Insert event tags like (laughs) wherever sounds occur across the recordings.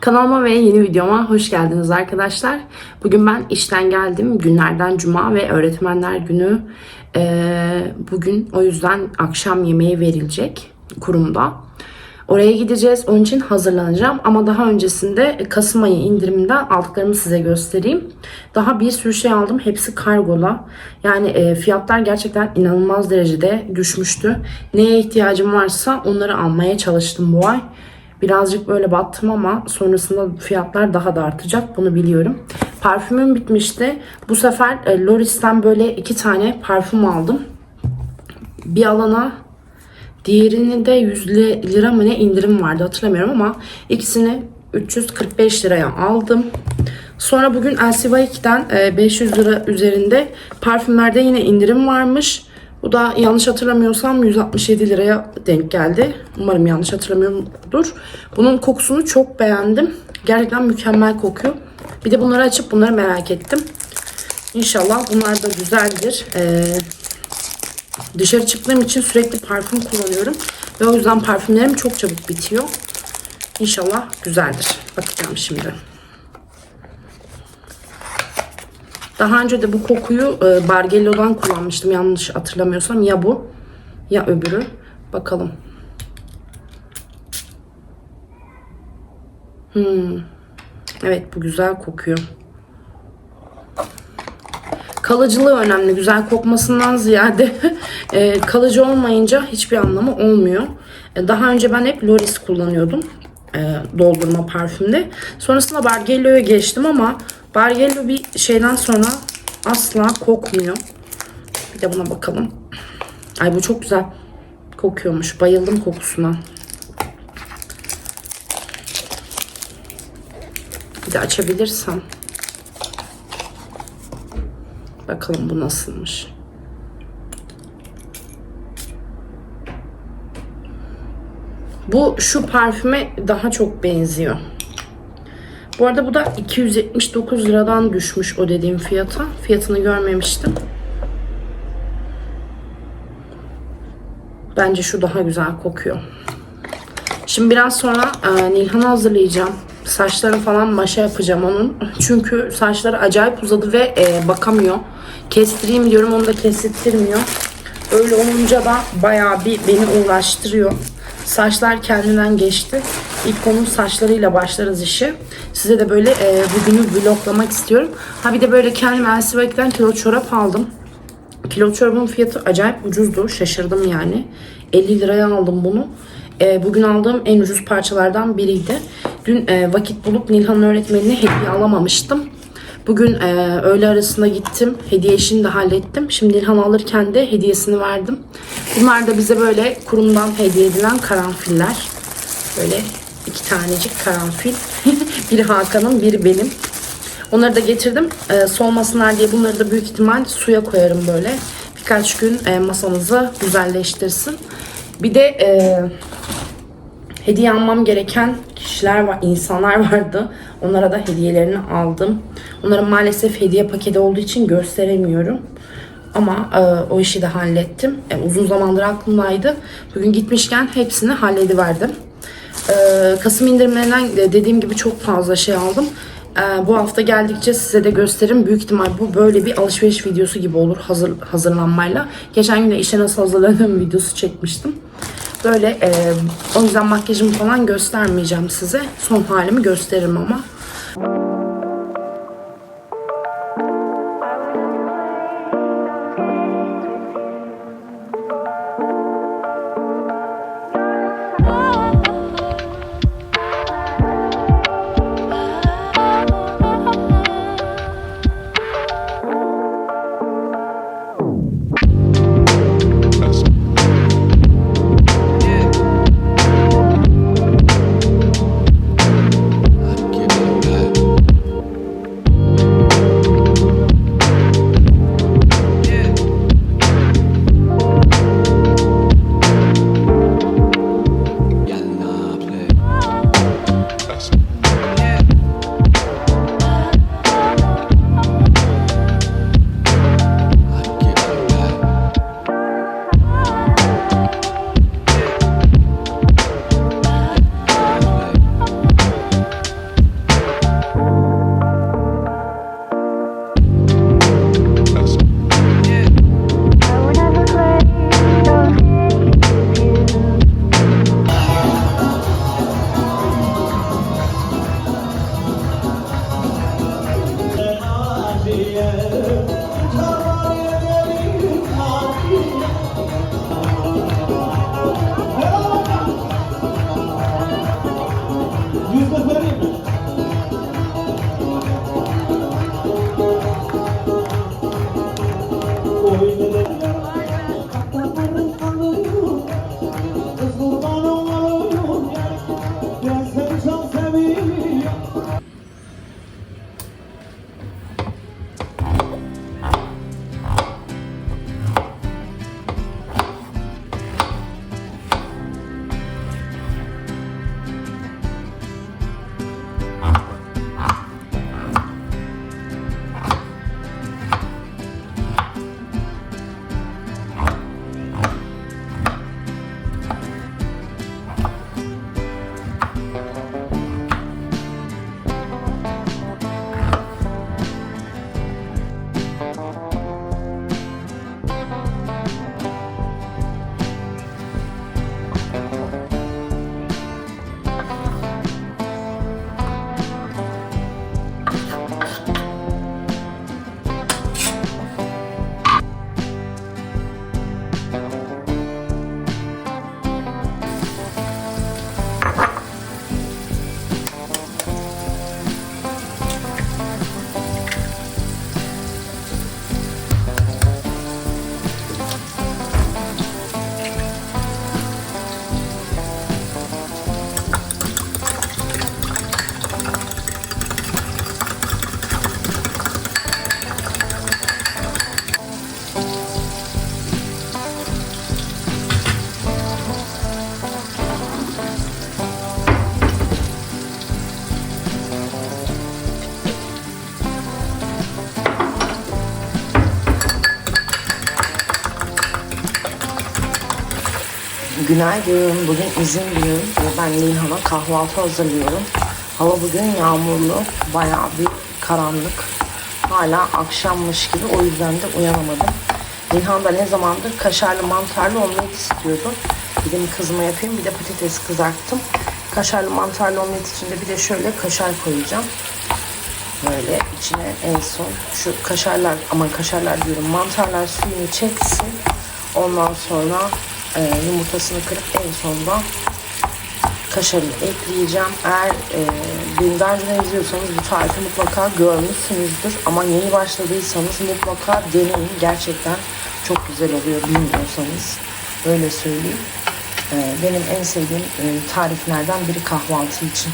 Kanalıma ve yeni videoma hoş geldiniz arkadaşlar. Bugün ben işten geldim. Günlerden cuma ve öğretmenler günü. Ee, bugün o yüzden akşam yemeği verilecek kurumda. Oraya gideceğiz. Onun için hazırlanacağım. Ama daha öncesinde Kasım ayı indiriminden aldıklarımı size göstereyim. Daha bir sürü şey aldım. Hepsi kargola. Yani e, fiyatlar gerçekten inanılmaz derecede düşmüştü. Neye ihtiyacım varsa onları almaya çalıştım bu ay. Birazcık böyle battım ama sonrasında fiyatlar daha da artacak. Bunu biliyorum. Parfümüm bitmişti. Bu sefer e, Loris'ten böyle iki tane parfüm aldım. Bir alana diğerini de 100 li- lira mı ne indirim vardı hatırlamıyorum ama ikisini 345 liraya aldım. Sonra bugün LCY2'den e, 500 lira üzerinde parfümlerde yine indirim varmış. Bu da yanlış hatırlamıyorsam 167 liraya denk geldi. Umarım yanlış hatırlamıyorumdur. Bunun kokusunu çok beğendim. Gerçekten mükemmel kokuyor. Bir de bunları açıp bunları merak ettim. İnşallah bunlar da güzeldir. Ee, dışarı çıktığım için sürekli parfüm kullanıyorum. Ve o yüzden parfümlerim çok çabuk bitiyor. İnşallah güzeldir. Bakacağım şimdi. Daha önce de bu kokuyu e, Bargello'dan kullanmıştım yanlış hatırlamıyorsam. Ya bu ya öbürü. Bakalım. Hmm. Evet bu güzel kokuyor. Kalıcılığı önemli. Güzel kokmasından ziyade (laughs) e, kalıcı olmayınca hiçbir anlamı olmuyor. E, daha önce ben hep Loris kullanıyordum. E, doldurma parfümde. Sonrasında Bargello'ya geçtim ama Bargello bir şeyden sonra asla kokmuyor. Bir de buna bakalım. Ay bu çok güzel kokuyormuş. Bayıldım kokusuna. Bir de açabilirsem. Bakalım bu nasılmış. Bu şu parfüme daha çok benziyor. Bu arada bu da 279 liradan düşmüş o dediğim fiyata. Fiyatını görmemiştim. Bence şu daha güzel kokuyor. Şimdi biraz sonra e, Nilhan'ı hazırlayacağım. Saçlarını falan maşa yapacağım onun. Çünkü saçları acayip uzadı ve e, bakamıyor. Kestireyim diyorum onu da kestirmiyor. Öyle olunca da bayağı bir beni uğraştırıyor. Saçlar kendinden geçti. İlk onun saçlarıyla başlarız işi. Size de böyle e, bugünü vloglamak istiyorum. Ha bir de böyle kendim Elsivek'ten kilo çorap aldım. Kilo çorabın fiyatı acayip ucuzdu. Şaşırdım yani. 50 liraya aldım bunu. E, bugün aldığım en ucuz parçalardan biriydi. Dün e, vakit bulup Nilhan öğretmenine hediye alamamıştım. Bugün e, öğle arasında gittim. Hediye işini de hallettim. Şimdi Nilhan alırken de hediyesini verdim. Bunlar da bize böyle kurumdan hediye edilen karanfiller. Böyle iki tanecik karanfil. (laughs) biri Hakan'ın, biri benim. Onları da getirdim. E, solmasınlar diye bunları da büyük ihtimal suya koyarım böyle. Birkaç gün e, masamızı güzelleştirsin. Bir de e, hediye almam gereken kişiler var, insanlar vardı. Onlara da hediyelerini aldım. Onların maalesef hediye paketi olduğu için gösteremiyorum. Ama e, o işi de hallettim. E, uzun zamandır aklımdaydı. Bugün gitmişken hepsini hallediverdim. E, Kasım indirimlerinden de dediğim gibi çok fazla şey aldım. E, bu hafta geldikçe size de gösteririm. Büyük ihtimal bu böyle bir alışveriş videosu gibi olur hazır hazırlanmayla. Geçen gün de işe nasıl hazırlandığım videosu çekmiştim. Böyle e, o yüzden makyajımı falan göstermeyeceğim size. Son halimi gösteririm ama. Günaydın. Bugün izin günüm ve ben Nilhan'a kahvaltı hazırlıyorum. Hava bugün yağmurlu, bayağı bir karanlık. Hala akşammış gibi o yüzden de uyanamadım. Nilhan da ne zamandır kaşarlı mantarlı omlet istiyordu. Dedim kızıma yapayım bir de patates kızarttım. Kaşarlı mantarlı omlet içinde bir de şöyle kaşar koyacağım. Böyle içine en son şu kaşarlar aman kaşarlar diyorum mantarlar suyunu çeksin. Ondan sonra e, yumurtasını kırıp en sonunda kaşarını ekleyeceğim. Eğer e, beni daha önceden izliyorsanız bu tarifi mutlaka görmüşsünüzdür. Ama yeni başladıysanız mutlaka deneyin. Gerçekten çok güzel oluyor bilmiyorsanız. Böyle söyleyeyim. E, benim en sevdiğim e, tariflerden biri kahvaltı için.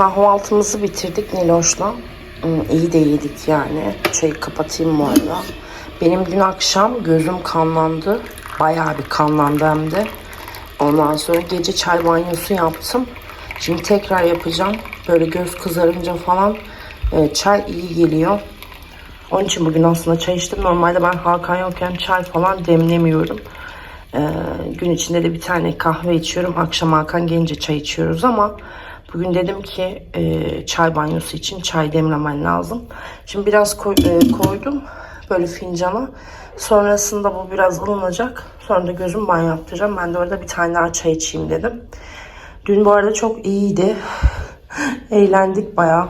Kahvaltımızı bitirdik Niloş'la. Hmm, İyi de yedik yani. Çayı kapatayım bu arada. Benim dün akşam gözüm kanlandı. Bayağı bir kanlandı hem de. Ondan sonra gece çay banyosu yaptım. Şimdi tekrar yapacağım. Böyle göz kızarınca falan e, çay iyi geliyor. Onun için bugün aslında çay içtim. Normalde ben Hakan yokken çay falan demlemiyorum. Ee, gün içinde de bir tane kahve içiyorum. Akşam Hakan gelince çay içiyoruz ama bugün dedim ki e, çay banyosu için çay demlemen lazım. Şimdi biraz koy- e, koydum böyle fincana. Sonrasında bu biraz ılınacak. Sonra da gözüm banyo yaptıracağım. Ben de orada bir tane daha çay içeyim dedim. Dün bu arada çok iyiydi. (laughs) Eğlendik bayağı.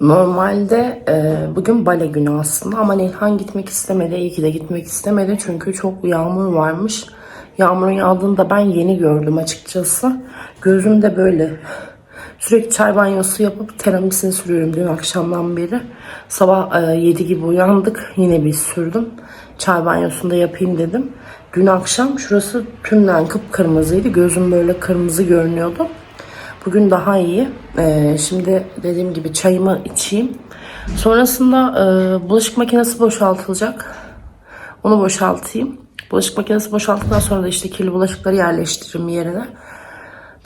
Normalde e, bugün bale günü aslında ama Nilhan gitmek istemedi. İyi ki de gitmek istemedi çünkü çok yağmur varmış. Yağmurun yağdığını da ben yeni gördüm açıkçası. Gözüm de böyle Sürekli çay banyosu yapıp teramisini sürüyorum dün akşamdan beri. Sabah e, 7 gibi uyandık. Yine bir sürdüm. Çay banyosunu da yapayım dedim. Dün akşam şurası tümden kıpkırmızıydı. Gözüm böyle kırmızı görünüyordu. Bugün daha iyi. Ee, şimdi dediğim gibi çayımı içeyim. Sonrasında e, bulaşık makinesi boşaltılacak. Onu boşaltayım. Bulaşık makinesi boşalttıktan sonra da işte kirli bulaşıkları yerleştiririm yerine.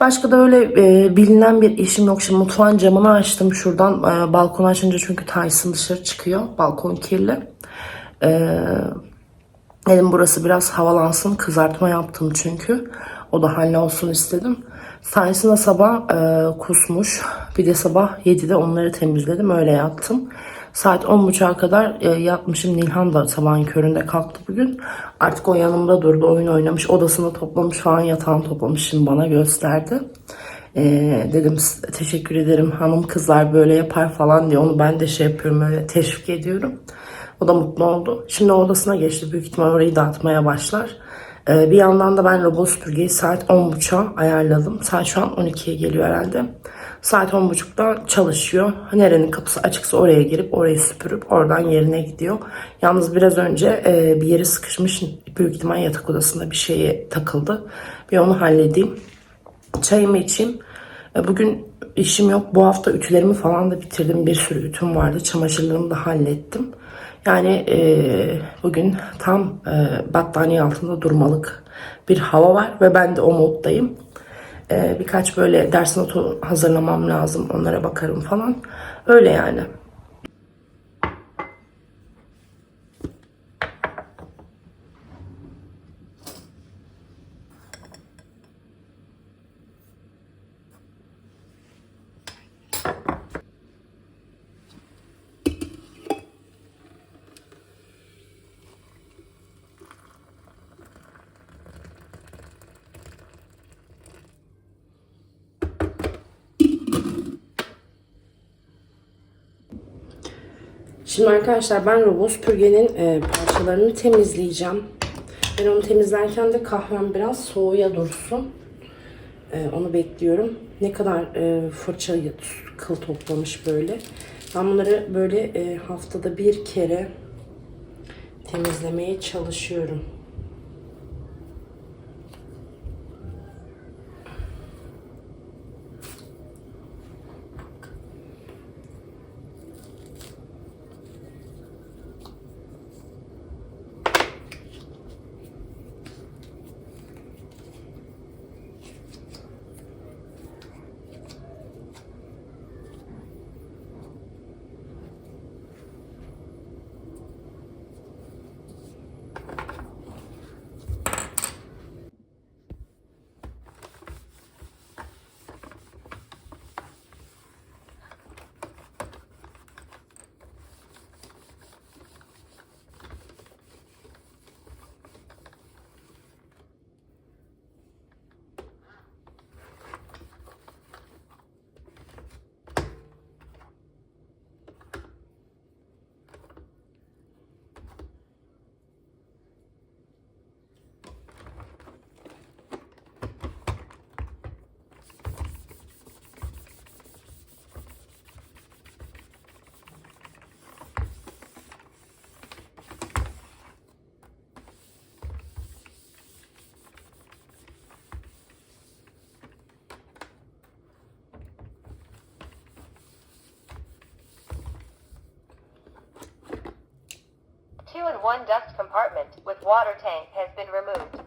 Başka da öyle e, bilinen bir işim yok. Şimdi mutfağın camını açtım şuradan. E, balkonu açınca çünkü Tyson dışarı çıkıyor. Balkon kirli. E, dedim burası biraz havalansın. Kızartma yaptım çünkü. O da hallolsun istedim. Tyson sabah e, kusmuş. Bir de sabah 7'de onları temizledim. Öyle yattım. Saat 10.30'a kadar e, yatmışım. Nilhan da sabahın köründe kalktı bugün. Artık o yanımda durdu. Oyun oynamış. Odasını toplamış falan yatağını toplamış. Şimdi bana gösterdi. E, dedim teşekkür ederim hanım kızlar böyle yapar falan diye. Onu ben de şey yapıyorum öyle teşvik ediyorum. O da mutlu oldu. Şimdi odasına geçti. Büyük ihtimal orayı dağıtmaya başlar. Ee, bir yandan da ben robot süpürgeyi saat 10.30'a ayarladım. Saat şu an 12'ye geliyor herhalde. Saat 10.30'da çalışıyor. Nerenin kapısı açıksa oraya girip orayı süpürüp oradan yerine gidiyor. Yalnız biraz önce e, bir yeri sıkışmış. Büyük ihtimal yatak odasında bir şeye takıldı. Bir onu halledeyim. Çayımı içeyim. E, Bugün işim yok. Bu hafta ütülerimi falan da bitirdim. Bir sürü ütüm vardı. Çamaşırlarımı da hallettim. Yani e, bugün tam e, battaniye altında durmalık bir hava var ve ben de o moddayım. E, birkaç böyle ders notu hazırlamam lazım. Onlara bakarım falan. Öyle yani. Şimdi arkadaşlar ben robot süpürgenin e, parçalarını temizleyeceğim. Ben onu temizlerken de kahvem biraz soğuya dursun. E, onu bekliyorum. Ne kadar e, fırça kıl toplamış böyle. Ben bunları böyle e, haftada bir kere temizlemeye çalışıyorum. One dust compartment with water tank has been removed.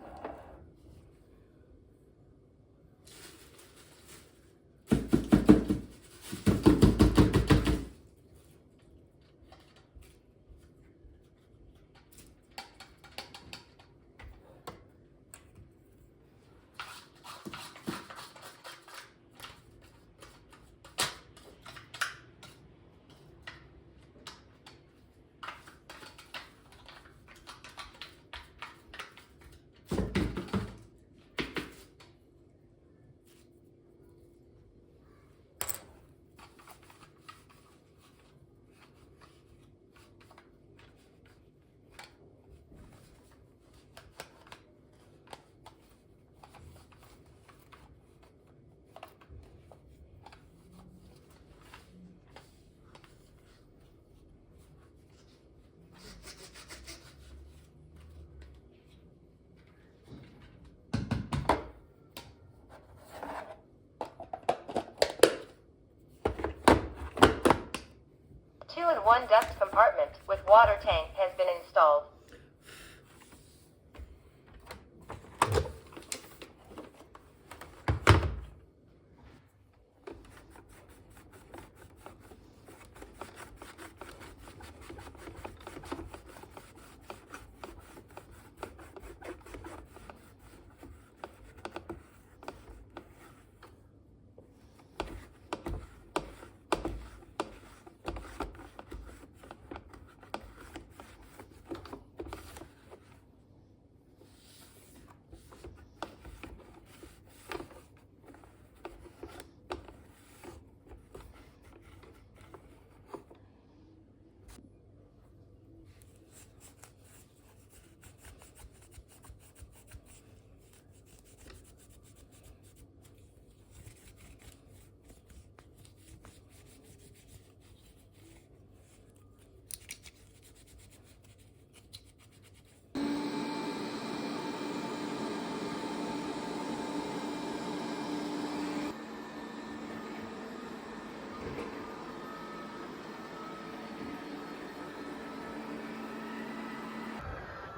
Water tank has been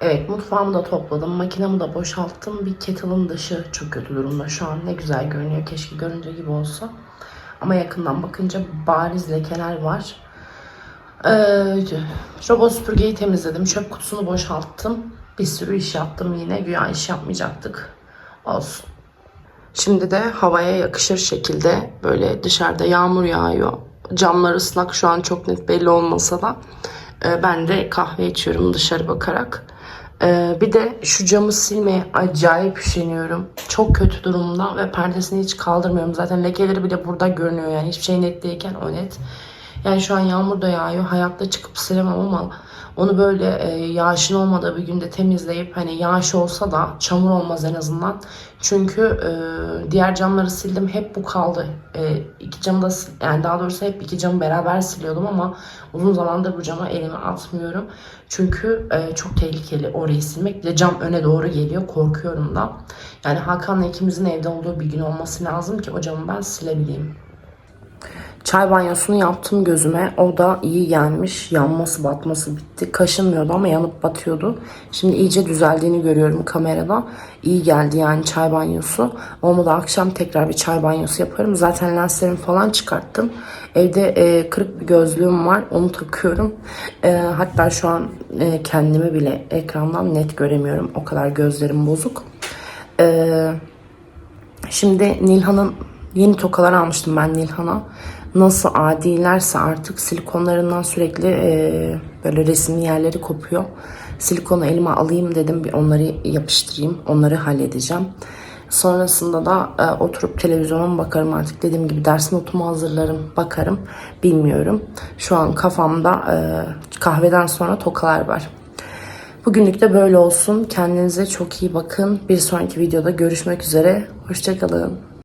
Evet mutfağımı da topladım. Makinemi de boşalttım. Bir kettle'ın dışı çok kötü durumda şu an. Ne güzel görünüyor. Keşke görünce gibi olsa. Ama yakından bakınca bariz lekeler var. Ee, robot süpürgeyi temizledim. Çöp kutusunu boşalttım. Bir sürü iş yaptım yine. Güya iş yapmayacaktık. Olsun. Şimdi de havaya yakışır şekilde böyle dışarıda yağmur yağıyor. Camlar ıslak şu an çok net belli olmasa da e, ben de kahve içiyorum dışarı bakarak. E, bir de şu camı silmeye acayip üşeniyorum. Çok kötü durumda ve perdesini hiç kaldırmıyorum. Zaten lekeleri bile burada görünüyor yani hiçbir şey net değilken o net. Yani şu an yağmur da yağıyor. Hayatta çıkıp silemem ama onu böyle e, yağışın olmadığı bir günde temizleyip hani yağış olsa da çamur olmaz en azından. Çünkü e, diğer camları sildim hep bu kaldı. E, iki camı da yani daha doğrusu hep iki camı beraber siliyordum ama uzun zamandır bu cama elimi atmıyorum. Çünkü e, çok tehlikeli orayı silmek. Bir de cam öne doğru geliyor korkuyorum da. Yani Hakan'la ikimizin evde olduğu bir gün olması lazım ki o camı ben silebileyim. Çay banyosunu yaptım gözüme. O da iyi gelmiş. Yanması batması bitti. Kaşınmıyordu ama yanıp batıyordu. Şimdi iyice düzeldiğini görüyorum kamerada. İyi geldi yani çay banyosu. Olmadı akşam tekrar bir çay banyosu yaparım. Zaten lenslerimi falan çıkarttım. Evde e, kırık bir gözlüğüm var. Onu takıyorum. E, hatta şu an e, kendimi bile ekrandan net göremiyorum. O kadar gözlerim bozuk. Eee Şimdi Nilhan'ın yeni tokalar almıştım ben Nilhan'a. Nasıl adilerse artık silikonlarından sürekli e, böyle resimli yerleri kopuyor. Silikonu elime alayım dedim bir onları yapıştırayım. Onları halledeceğim. Sonrasında da e, oturup televizyona bakarım artık dediğim gibi ders notumu hazırlarım bakarım bilmiyorum. Şu an kafamda e, kahveden sonra tokalar var. Bugünlük de böyle olsun. Kendinize çok iyi bakın. Bir sonraki videoda görüşmek üzere. Hoşçakalın.